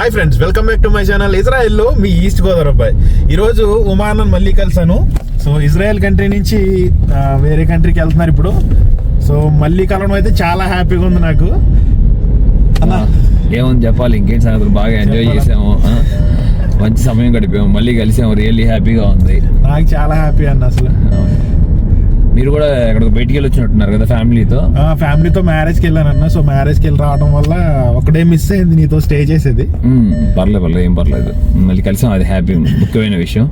Hi friends welcome back to my channel ఇజ్రాయెల్లో మీ east Godavari అబ్బాయి. ఈ రోజు ఉమాన్ మళ్ళీ కలిసాను సో ఇజ్రాయెల్ కంట్రీ నుంచి వేరే కంట్రీకి వెళ్తున్నారు ఇప్పుడు. సో మళ్ళీ కలవడం అయితే చాలా హ్యాపీగా ఉంది నాకు. అన్న. ఏముంది చెప్పాలి ఇంకేం సంగతులు? బాగా ఎంజాయ్? చేసాము? మంచి సమయం గడిపాము. మళ్ళీ కలిసాము. రియల్లీ హ్యాపీగా ఉంది. నాకు చాలా హ్యాపీ అన్న అసలు. మీరు కూడా ఎక్కడికి బయటికి వెళ్ళి వచ్చినట్టున్నారు కదా ఫ్యామిలీతో? ఫ్యామిలీతో మ్యారేజ్కి వెళ్ళానన్న. సో మ్యారేజ్కి వెళ్ళి రావడం వల్ల ఒకటే మిస్ అయింది నీతో స్టే చేసేది. పర్లేదు పర్లేదు ఏం పర్లేదు. మళ్ళీ కలిసాం అది హ్యాపీ ముఖ్యమైన విషయం.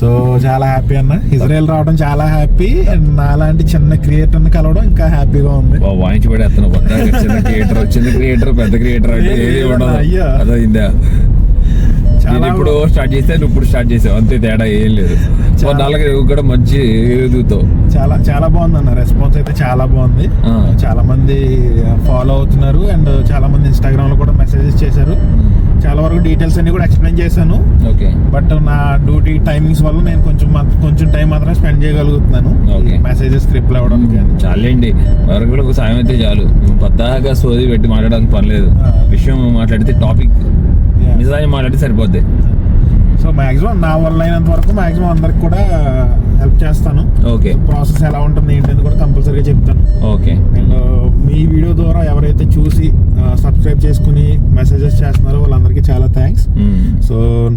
సో చాలా హ్యాపీ అన్న. ఇజ్రాయెల్ రావడం చాలా హ్యాపీ. అండ్ నాలాంటి చిన్న క్రియేటర్ని కలవడం ఇంకా హ్యాపీగా ఉంది. వాయించి పడేస్తాను క్రియేటర్ చిన్న క్రియేటర్ పెద్ద క్రియేటర్ అంటే ఏది ఉండదు. అయ్యో. నేను చాలా ఇప్పుడు స్టార్ట్ చేస్తే నువ్వు ఇప్పుడు స్టార్ట్ చేసావు. అంతే తేడా ఏం లేదు. నాలుగు కూడా మంచి ఎదుగుతావు. చాలా చాలా బాగుంది అన్న. రెస్పాన్స్ అయితే చాలా బాగుంది. చాలా మంది ఫాలో అవుతున్నారు అండ్ చాలా మంది ఇన్స్టాగ్రామ్లో కూడా మెసేజెస్ చేశారు. చాలా వరకు డీటెయిల్స్ అన్ని కూడా ఎక్స్ప్లెయిన్ చేశాను. ఓకే బట్ నా డ్యూటీ టైమింగ్స్ వల్ల నేను కొంచెం మాత్రం- కొంచెం టైం మాత్రమే స్పెండ్ చేయగలుగుతున్నాను. మెసేజెస్ రిప్లై అవ్వడానికి కానీ. చాలండి. ఎవరికి కూడా ఒక సాయం అయితే చాలు. పద్దాగా సోది పెట్టి మాట్లాడడానికి పర్లేదు. విషయం మాట్లాడితే టాపిక్. నిజాన్ని మాట్లాడితే సరిపోద్ది. సో మాక్సిమం నా వల్ల అయినంత వరకు మాక్సిమం అందరికి కూడా హెల్ప్ చేస్తాను. ఓకే ప్రాసెస్ ఎలా ఉంటుంది ఏంటని కూడా కంపల్సరీగా చెప్తాను. ఓకే అండ్ మీ వీడియో ద్వారా ఎవరైతే చూసి సబ్స్క్రైబ్ చేసుకుని మెసేజెస్ చేస్తున్నారో వాళ్ళందరికీ చాలా థ్యాంక్స్ సో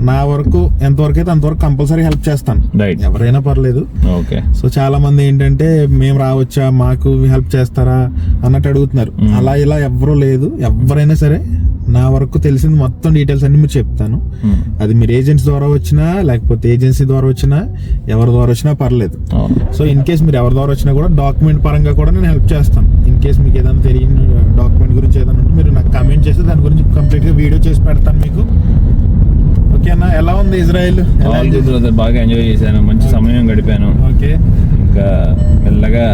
నా వరకు ఎంతవరకు అయితే అంతవరకు కంపల్సరీ హెల్ప్ చేస్తాను. ఎవరైనా పర్లేదు. ఓకే సో చాలా మంది ఏంటంటే మేము రావచ్చా? మాకు హెల్ప్ చేస్తారా? అన్నట్టు అడుగుతున్నారు. Mm. అలా ఇలా ఎవరూ లేదు. ఎవరైనా సరే నా వరకు తెలిసింది మొత్తం డీటెయిల్స్ అన్ని మీరు చెప్తాను. అది మీరు ఏజెంట్స్ ద్వారా వచ్చినా లేకపోతే ఏజెన్సీ ద్వారా వచ్చినా ఎవరి ద్వారా వచ్చినా పర్లేదు. సో ఇన్ కేస్ మీరు ఎవరి ద్వారా వచ్చినా కూడా డాక్యుమెంట్ పరంగా కూడా నేను హెల్ప్ చేస్తాను. ఇన్ కేస్ మీకు ఏదైనా తెలియని డాక్యుమెంట్ గురించి ఏదైనా ఉంటే మీరు నాకు కమెంట్ చేస్తే దాని గురించి కంప్లీట్గా వీడియో చేసి పెడతాను మీకు. ఎలా ఉంది ఇజ్రాయెల్? బ్రదర్ బాగా ఎంజాయ్ చేశాను. మంచి సమయం గడిపాను. ఓకే. ఇంకా మెల్లగా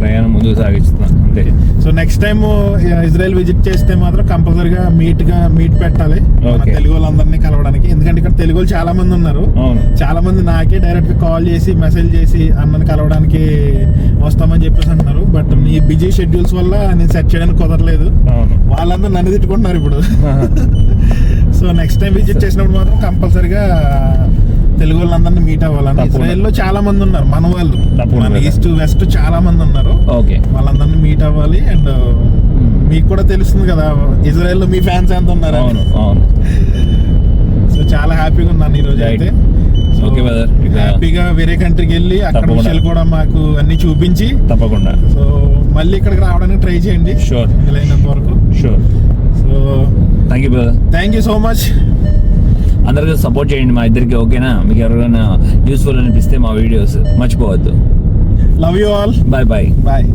ప్రయాణం ముందుకు సాగిస్తున్నాను. అంతే. So next time Israel visit చేస్తే మాత్రం కంపల్సరీగా మీట్గా మీట్ పెట్టాలి. తెలుగు వాళ్ళందరినీ కలవడానికి. ఎందుకంటే ఇక్కడ తెలుగు వాళ్ళు చాలా మంది ఉన్నారు. చాలా మంది నాకే డైరెక్ట్గా కాల్ చేసి మెసేజ్ చేసి అన్నని కలవడానికి వస్తామని చెప్పేసి అంటున్నారు. బట్ నీ బిజీ షెడ్యూల్స్ వల్ల నేను సెట్ చేయడానికి కుదరలేదు. వాళ్ళందరూ నన్ను తిట్టుకుంటున్నారు ఇప్పుడు. సో నెక్స్ట్ టైం విజిట్ చేసినప్పుడు మాత్రం కంపల్సరీగా తెలుగు వాళ్ళందరినీ మీట్ అవ్వాలని తప్పకుండా. ఇజ్రాయెల్లో చాలా మంది ఉన్నారు మన వాళ్ళు. మన ఈస్ట్ వెస్ట్ చాలా మంది ఉన్నారు ఓకే వాళ్ళందరినీ మీట్ అవ్వాలి అండ్ మీకు కూడా తెలుస్తుంది కదా ఇజ్రాయెల్లో మీ ఫ్యాన్స్ ఎంత ఉన్నారు అవును అవును సో చాలా హ్యాపీగా ఉన్నాను ఈ రోజు Right. అయితే brother. ఇక- హ్యాపీగా వేరే కంట్రీకి వెళ్ళి అక్కడ. విషయాలు కూడా మాకు అన్ని చూపించి తప్పకుండా సో మళ్ళీ ఇక్కడికి రావడానికి ట్రై చేయండి Sure. వీలైనంత వరకు sure so thank you brother thank you so much అందరికీ సపోర్ట్ చేయండి మా ఇద్దరికి ఓకేనా మీకు ఎవరైనా యూస్ఫుల్ అనిపిస్తే మా వీడియోస్ మర్చిపోవద్దు. Love you all bye bye bye